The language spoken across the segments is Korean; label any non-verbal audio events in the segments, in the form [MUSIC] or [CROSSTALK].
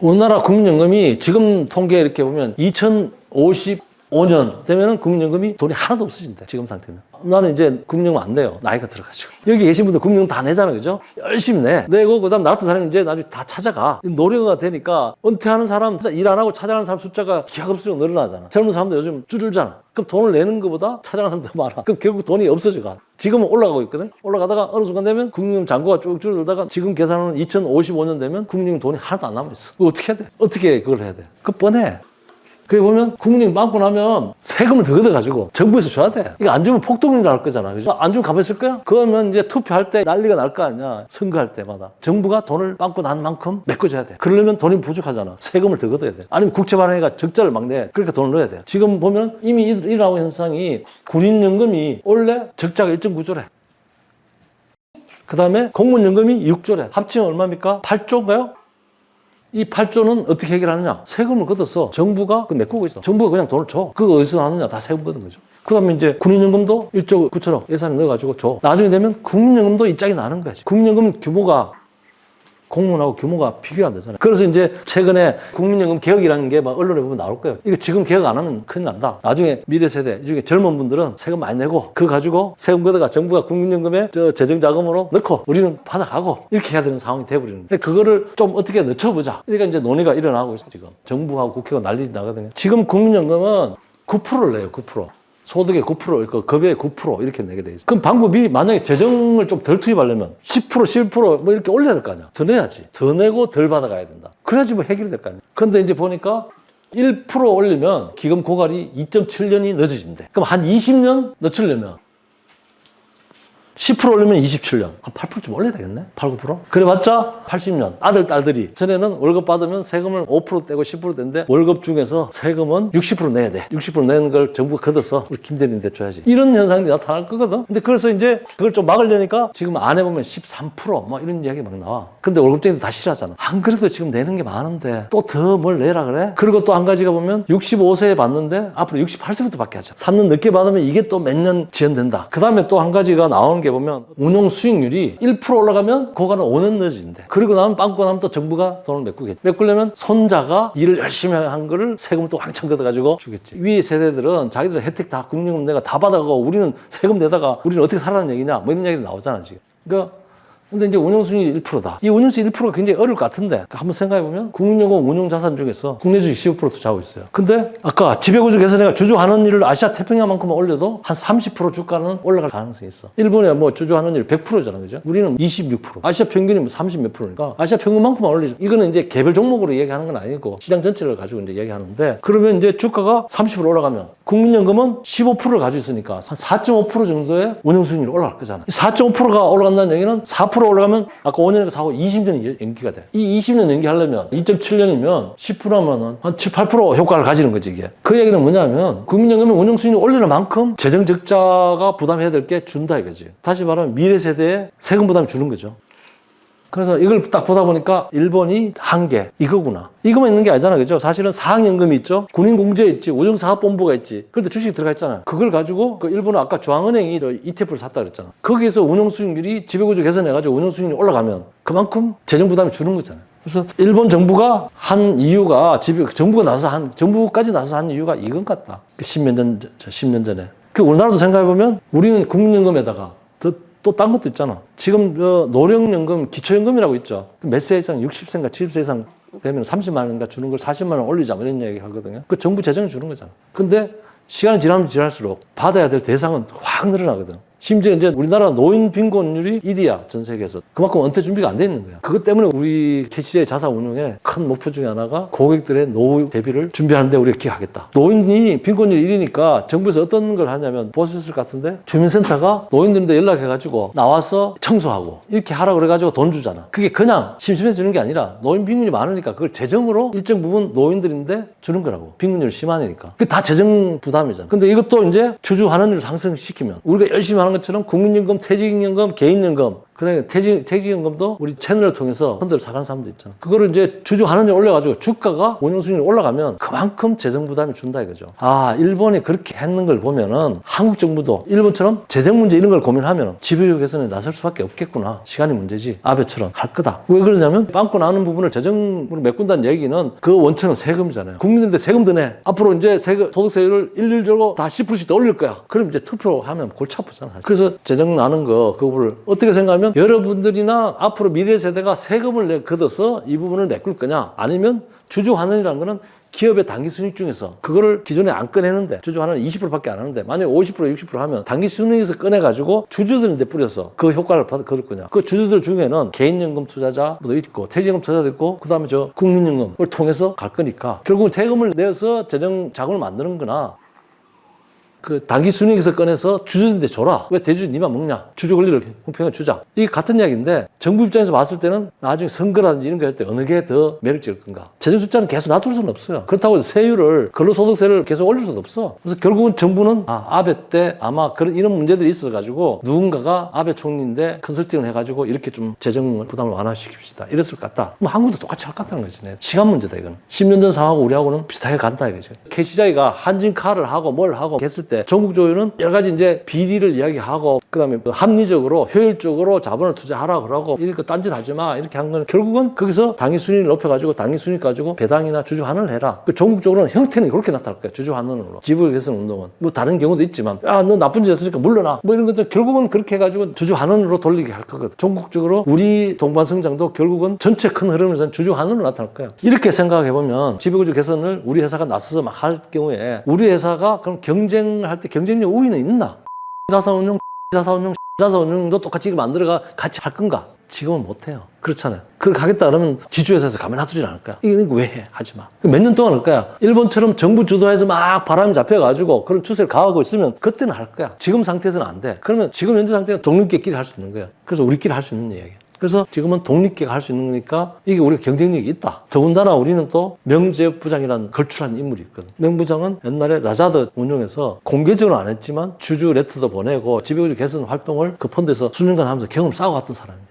우리나라 국민연금이 지금 통계 이렇게 보면 2055년 되면은 국민연금이 돈이 하나도 없어진대. 지금 상태는. 나는 이제 국민연금 안 내요. 나이가 들어가지고. [LAUGHS] 여기 계신 분들 국민연금 다 내잖아. 그죠? 열심히 내. 내고 그 다음 나 같은 사람이 이제 나중에 다 찾아가. 노령가 되니까 은퇴하는 사람, 일 안 하고 찾아가는 사람 숫자가 기하급수로 늘어나잖아. 젊은 사람도 요즘 줄잖아. 그럼 돈을 내는 것보다 찾아가는 사람 더 [LAUGHS] 많아. 그럼 결국 돈이 없어져 가. 지금은 올라가고 있거든. 올라가다가 어느 순간 되면 국민연금 잔고가 쭉 줄어들다가 지금 계산은 2055년 되면 국민연금 돈이 하나도 안 남아 있어. 그거 어떻게 해야 돼? 어떻게 그걸 해야 돼? 그 뻔해. 그게 보면 국민연금 받고 나면 세금을 더 걷어가지고 정부에서 줘야 돼. 이거 안 주면 폭동이 날 거잖아. 그죠? 안 주면 가만 있을 거야? 그러면 이제 투표할 때 난리가 날 거 아니야. 선거할 때마다. 정부가 돈을 받고 난 만큼 메꿔줘야 돼. 그러려면 돈이 부족하잖아. 세금을 더 걷어야 돼. 아니면 국채 발행회가 적자를 막 내. 그러니까 돈을 넣어야 돼. 지금 보면 이미 일- 일어나고 현상이 군인연금이 원래 적자가 일정 구조래. 그 다음에 공무원연금이 6조래. 합치면 얼마입니까? 8조인가요? 이 8조는 어떻게 해결하느냐? 세금을 걷어서 정부가 그 메꾸고 있어. 정부가 그냥 돈을 줘. 그거 어디서 나느냐? 다 세금 걷은 거죠. 그 다음에 이제 군인연금도 1조 9천억 예산을 넣어가지고 줘. 나중에 되면 국민연금도 이 짝이 나는 거지. 국민연금 규모가 공무원하고 규모가 비교가 안 되잖아요. 그래서 이제 최근에 국민연금 개혁이라는 게 막 언론에 보면 나올 거예요. 이거 지금 개혁 안 하면 큰일 난다. 나중에 미래 세대 중에 젊은 분들은 세금 많이 내고 그거 가지고 세금 걷어가 정부가 국민연금에 저 재정 자금으로 넣고 우리는 받아가고 이렇게 해야 되는 상황이 돼버리는. 근데 그거를 좀 어떻게 늦춰보자. 그러니까 이제 논의가 일어나고 있어 지금. 정부하고 국회가 난리 나거든요. 지금 국민연금은 9%를 내요. 9%. 소득의 9%, 그 급여의 9% 이렇게 내게 돼 있어. 그럼 방법이 만약에 재정을 좀 덜 투입하려면 10%, 11%뭐 이렇게 올려야 될 거 아니야. 더 내야지. 더 내고 덜 받아가야 된다. 그래야지 뭐 해결이 될 거 아니야. 근데 이제 보니까 1% 올리면 기금 고갈이 2.7년이 늦어진대. 그럼 한 20년 늦추려면 10% 올리면 27년. 한 8%좀 올려야 되겠네? 8, 9%? 그래봤자 80년. 아들, 딸들이. 전에는 월급 받으면 세금을 5% 떼고 10% 떼는데 월급 중에서 세금은 60% 내야 돼. 60% 내는 걸 정부가 걷어서 우리 김대리한테 줘야지. 이런 현상이 나타날 거거든. 근데 그래서 이제 그걸 좀 막으려니까 지금 안에 보면 13%뭐 이런 이야기 막 나와. 근데 월급쟁이들 다 싫어하잖아. 안 그래도 지금 내는 게 많은데 또 더 뭘 내라 그래? 그리고 또 한 가지가 보면 65세에 받는데 앞으로 68세부터 받게 하자. 3년 늦게 받으면 이게 또 몇 년 지연된다. 그 다음에 또 한 가지가 나오는 게 보면 운용 수익률이 1% 올라가면 그거는 5년 늦어진대. 그리고 나면 빵꾸 나면 또 정부가 돈을 메꾸겠지. 메꾸려면 손자가 일을 열심히 한 거를 세금을 또 왕창 걷어가지고 주겠지. 위 세대들은 자기들 혜택 다 국민연금 내가 다 받아가고 우리는 세금 내다가 우리는 어떻게 살라는 얘기냐 뭐 이런 얘기도 나오잖아 지금. 그러니까 근데 이제 운용수익이 1%다. 이 운용수익 1%가 굉장히 어려울 것 같은데 한번 생각해보면 국민연금 운용자산 중에서 국내 주식 15% 투자하고 있어요. 근데 아까 지배구조 개선해가 주주하는 일을 아시아 태평양만큼만 올려도 한 30% 주가는 올라갈 가능성이 있어. 일본에 뭐 주주하는 일 100%잖아. 그죠? 우리는 26%. 아시아 평균이 뭐 30 몇 프로니까 아시아 평균만큼만 올리죠. 이거는 이제 개별 종목으로 얘기하는 건 아니고 시장 전체를 가지고 이제 얘기하는데 그러면 이제 주가가 30% 올라가면 국민연금은 15%를 가지고 있으니까 한 4.5% 정도의 운용 수익률이 올라갈 거잖아. 4.5%가 올라간다는 얘기는 4% 올라가면 아까 5년에서 4고 20년이 연기가 돼. 이 20년 연기하려면 2.7년이면 10%면은 한 7, 8% 효과를 가지는 거지 이게. 그 얘기는 뭐냐면 국민연금의 운용수익률 올리는 만큼 재정 적자가 부담해야 될 게 준다 이거지. 다시 말하면 미래 세대에 세금 부담을 주는 거죠. 그래서 이걸 딱 보다 보니까 일본이 한계 이거구나. 이거만 있는 게 아니잖아, 그죠? 사실은 사학연금이 있죠, 군인공제 있지, 우정사업본부가 있지. 그런데 주식이 들어가 있잖아. 그걸 가지고 그 일본은 아까 중앙은행이 저 ETF를 샀다 그랬잖아. 거기에서 운용수익률이 지배구조 개선해가지고 운용수익률이 올라가면 그만큼 재정 부담이 주는 거잖아요. 그래서 일본 정부가 한 이유가 지배 정부가 나서 한 정부까지 나서 한 이유가 이건 같다. 그 십몇 년 전, 10년 전에. 그 우리나라도 생각해 보면 우리는 국민연금에다가 또 딴 것도 있잖아. 지금 저 노령연금, 기초연금이라고 있죠. 그몇세 이상, 60세인가 70세 이상 되면 30만 원인가 주는 걸 40만 원 올리자 뭐 이런 얘기 하거든요. 그 정부 재정을 주는 거잖아. 근데 시간이 지나면 지날수록 받아야 될 대상은 확 늘어나거든. 심지어 이제 우리나라 노인 빈곤율이 1위야 전 세계에서. 그만큼 은퇴 준비가 안 돼 있는 거야. 그것 때문에 우리 캐시의 자산 운용의 큰 목표 중에 하나가 고객들의 노후 대비를 준비하는데 우리가 기여하겠다. 노인이 빈곤율 1위니까 정부에서 어떤 걸 하냐면 보셨을 것 같은데 주민센터가 노인들한테 연락해가지고 나와서 청소하고 이렇게 하라 그래가지고 돈 주잖아. 그게 그냥 심심해서 주는 게 아니라 노인 빈곤이 많으니까 그걸 재정으로 일정 부분 노인들인데 주는 거라고. 빈곤율이 심하니까. 그게 다 재정 부담이잖아. 근데 이것도 이제 주주 환원율 상승시키면 우리가 열심히 하는 것처럼 국민연금, 퇴직연금, 개인연금 그다음에 퇴직, 퇴직연금도 우리 채널을 통해서 펀드를 사가는 사람도 있잖아. 그거를 이제 주주 환원율 올려가지고 주가가 운용 수익률이 올라가면 그만큼 재정 부담이 준다 이거죠. 아 일본이 그렇게 했는 걸 보면은 한국 정부도 일본처럼 재정 문제 이런 걸 고민하면 지배력 개선에 나설 수밖에 없겠구나. 시간이 문제지. 아베처럼 할 거다. 왜 그러냐면 빵꾸 나는 부분을 재정으로 메꾼다는 얘기는 그 원천은 세금이잖아요. 국민들한테 세금 드네. 앞으로 이제 세금 소득세율을 일률적으로 다 10%씩 더 올릴 거야. 그럼 이제 투표하면 골치 아프잖아. 그래서 재정 나는 거 그거를 어떻게 생각하면 여러분들이나 앞으로 미래 세대가 세금을 내 걷어서 이 부분을 메꿀 거냐? 아니면 주주 환원이라는 거는 기업의 단기 순익 중에서 그거를 기존에 안 꺼내는데 주주 환원은 20%밖에 안 하는데 만약에 50% 60% 하면 단기 순익에서 꺼내 가지고 주주들한테 뿌려서 그 효과를 받을 거냐? 그 주주들 중에는 개인연금 투자자도 있고 퇴직연금 투자자도 있고 그 다음에 저 국민연금을 통해서 갈 거니까 결국은 세금을 내서 재정 자금을 만드는 거나 그 단기 순이익에서 꺼내서 주주한테 줘라. 왜 대주주 니만 먹냐? 주주 권리를 형평을 주자. 이게 같은 이야기인데 정부 입장에서 봤을 때는 나중에 선거라든지 이런 거 할 때 어느 게 더 매력적일 건가? 재정 숫자는 계속 놔둘 수는 없어요. 그렇다고 세율을 근로소득세를 계속 올릴 수도 없어. 그래서 결국은 정부는 아 아베 때 아마 그런 이런 문제들이 있어 가지고 누군가가 아베 총리인데 컨설팅을 해가지고 이렇게 좀 재정 부담을 완화시킵시다. 이랬을 것 같다. 뭐 한국도 똑같이 할 것 같다는 거지. 네. 시간 문제다 이거는. 10년 전 상황하고 우리하고는 비슷하게 간다 이거죠. 캐시자이가 한진카를 하고 뭘 하고 했을 때 전국 조율은 여러 가지 이제 비리를 이야기하고 그다음에 그 합리적으로 효율적으로 자본을 투자하라 그러고 이렇게 딴짓 하지 마 이렇게 한 건 결국은 거기서 당위 순위를 높여가지고 당위 순위 가지고 배당이나 주주 환원을 해라. 그 전국적으로는 형태는 그렇게 나타날 거야. 주주 환원으로 지불 개선 운동은 뭐 다른 경우도 있지만 야너 나쁜 짓 했으니까 물러나 뭐 이런 것들 결국은 그렇게 해가지고 주주 환원으로 돌리게 할 거거든. 전국적으로 우리 동반 성장도 결국은 전체 큰 흐름에서는 주주 환원으로 나타날 거야. 이렇게 생각해 보면 지배구조 개선을 우리 회사가 나서서 막 할 경우에 우리 회사가 그럼 경쟁 을 할 때 경쟁력 우위는 있나? 자산운용, 자산운용, 자산운용도 똑같이 만들어가 같이 할 건가? 지금은 못해요. 그렇잖아요. 그걸 가겠다 그러면 지주회사에서 가면 놔두질 않을 거야. 이거 왜 해? 하지 마. 몇 년 동안 할 거야. 일본처럼 정부 주도해서 막 바람이 잡혀가지고 그런 추세를 가하고 있으면 그때는 할 거야. 지금 상태에서는 안 돼. 그러면 지금 현재 상태는 독립계끼리 할 수 있는 거야. 그래서 우리끼리 할 수 있는 얘기야. 그래서 지금은 독립계가 할 수 있는 거니까 이게 우리가 경쟁력이 있다. 더군다나 우리는 또 명재부장이라는 걸출한 인물이 있거든. 명부장은 옛날에 라자드 운용에서 공개적으로 안 했지만 주주 레터도 보내고 지배구조 개선 활동을 그 펀드에서 수년간 하면서 경험을 쌓아왔던 사람이야.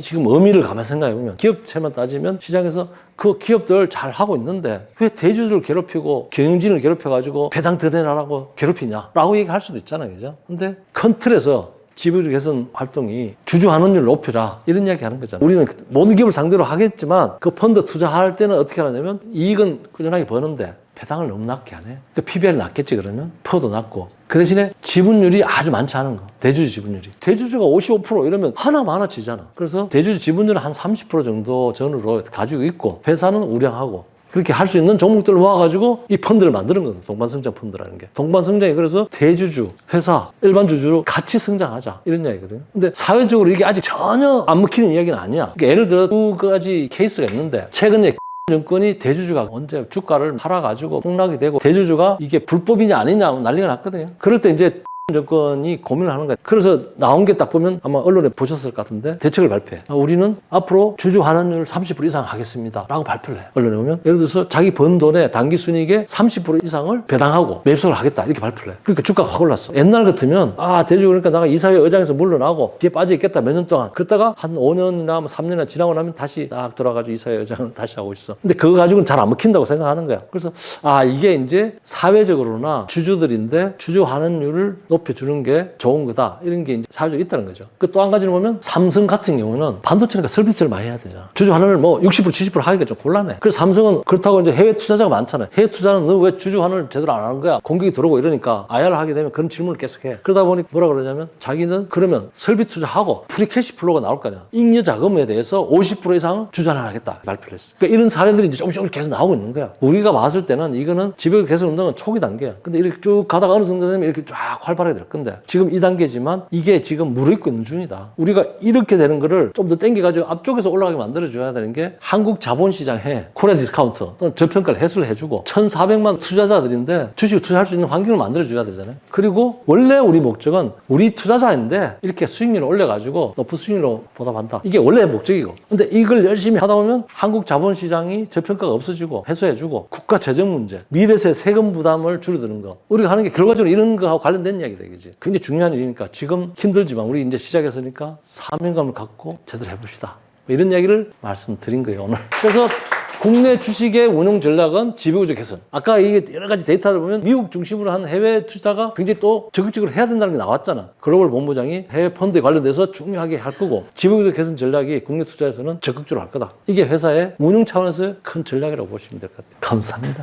지금 의미를 가만 생각해 보면 기업체만 따지면 시장에서 그 기업들 잘 하고 있는데 왜 대주주를 괴롭히고 경영진을 괴롭혀 가지고 배당 더 내라라고 괴롭히냐 라고 얘기할 수도 있잖아요 그죠 근데 큰 틀에서 지배주 개선 활동이 주주 환원율 높여라 이런 이야기 하는 거잖아요 우리는 모든 기업을 상대로 하겠지만 그 펀드 투자할 때는 어떻게 하냐면 이익은 꾸준하게 버는데 배당을 너무 낮게 하네. 그 PBR이 낮겠지 그러면 퍼도 낮고 그 대신에 지분율이 아주 많지 않은 거. 대주주 지분율이. 대주주가 55% 이러면 하나 많아지잖아. 그래서 대주주 지분율을 한30% 정도 전후로 가지고 있고 회사는 우량하고 그렇게 할 수 있는 종목들을 모아가지고 이 펀드를 만드는 거죠. 동반성장 펀드라는 게. 동반성장이 그래서 대주주, 회사, 일반 주주로 같이 성장하자. 이런 이야기거든요. 근데 사회적으로 이게 아직 전혀 안 먹히는 이야기는 아니야. 그러니까 예를 들어 두 가지 케이스가 있는데 최근에 [LAUGHS] 정권이 대주주가 언제 주가를 팔아가지고 폭락이 되고 대주주가 이게 불법이냐 아니냐 난리가 났거든요. 그럴 때 이제 정권이 고민을 하는 거예요. 그래서 나온 게 딱 보면 아마 언론에 보셨을 것 같은데 대책을 발표해. 아, 우리는 앞으로 주주 환원율 30% 이상 하겠습니다. 라고 발표를 해요. 언론에 보면. 예를 들어서 자기 번 돈의 단기 순이익의 30% 이상을 배당하고 매입성을 하겠다. 이렇게 발표를 해요. 그러니까 주가가 확 올랐어. 옛날 같으면 아, 대주 그러니까 내가 이사회 의장에서 물러나고 뒤에 빠져 있겠다. 몇 년 동안. 그러다가 한 5년이나 3년이나 지나고 나면 다시 딱 들어가가지고 이사회 의장을 다시 하고 있어. 근데 그거 가지고는 잘 안 먹힌다고 생각하는 거야. 그래서 아, 이게 이제 사회적으로나 주주들인데 주주 환원율을 높 여주는 게 좋은 거다. 이런 게 사회적으로 있다는 거죠. 그 또 한 가지는 보면 삼성 같은 경우는 반도체니까 설비처를 많이 해야 되잖아. 주주 환원을 뭐 60% 70% 하기가 좀 곤란해. 그래서 삼성은 그렇다고 이제 해외 투자자가 많잖아요. 해외 투자는 너 왜 주주 환원을 제대로 안 하는 거야? 공격이 들어오고 이러니까 IR 하게 되면 그런 질문을 계속 해. 그러다 보니 뭐라 그러냐면 자기는 그러면 설비 투자하고 프리캐시 플로우가 나올 거 아니야. 잉여 자금에 대해서 50% 이상 주주 환원하겠다 발표를 했어. 그러니까 이런 사례들이 이제 조금씩 계속 나오고 있는 거야. 우리가 봤을 때는 이거는 지배 개선 운동은 초기 단계야. 근데 이렇게 쭉 가다가 어느 정도 되면 이렇게 쫙 활발 하게 될 건데 지금 이 단계지만 이게 지금 무르익고 있는 중이다. 우리가 이렇게 되는 거를 좀 더 땡겨가지고 앞쪽에서 올라가게 만들어줘야 되는 게 한국 자본시장에 코레 디스카운터 또는 저평가를 해소를 해주고 1,400만 투자자들인데 주식을 투자할 수 있는 환경을 만들어줘야 되잖아요. 그리고 원래 우리 목적은 우리 투자자인데 이렇게 수익률을 올려가지고 높은 수익률로 보답한다. 이게 원래 목적이고. 근데 이걸 열심히 하다 보면 한국 자본시장이 저평가가 없어지고 해소해주고 국가 재정 문제, 미래세 세금 부담을 줄여드는 거. 우리가 하는 게 결과적으로 이런 거하고 관련된 이야기 다. 되겠지. 굉장히 중요한 일이니까 지금 힘들지만 우리 이제 시작했으니까 사명감을 갖고 제대로 해봅시다. 뭐 이런 이야기를 말씀드린 거예요, 오늘. 그래서 국내 주식의 운용 전략은 지배구조 개선. 아까 이게 여러 가지 데이터를 보면 미국 중심으로 한 해외 투자가 굉장히 또 적극적으로 해야 된다는 게 나왔잖아. 글로벌 본부장이 해외 펀드에 관련돼서 중요하게 할 거고 지배구조 개선 전략이 국내 투자에서는 적극적으로 할 거다. 이게 회사의 운용 차원에서의 큰 전략이라고 보시면 될 것 같아요. 감사합니다.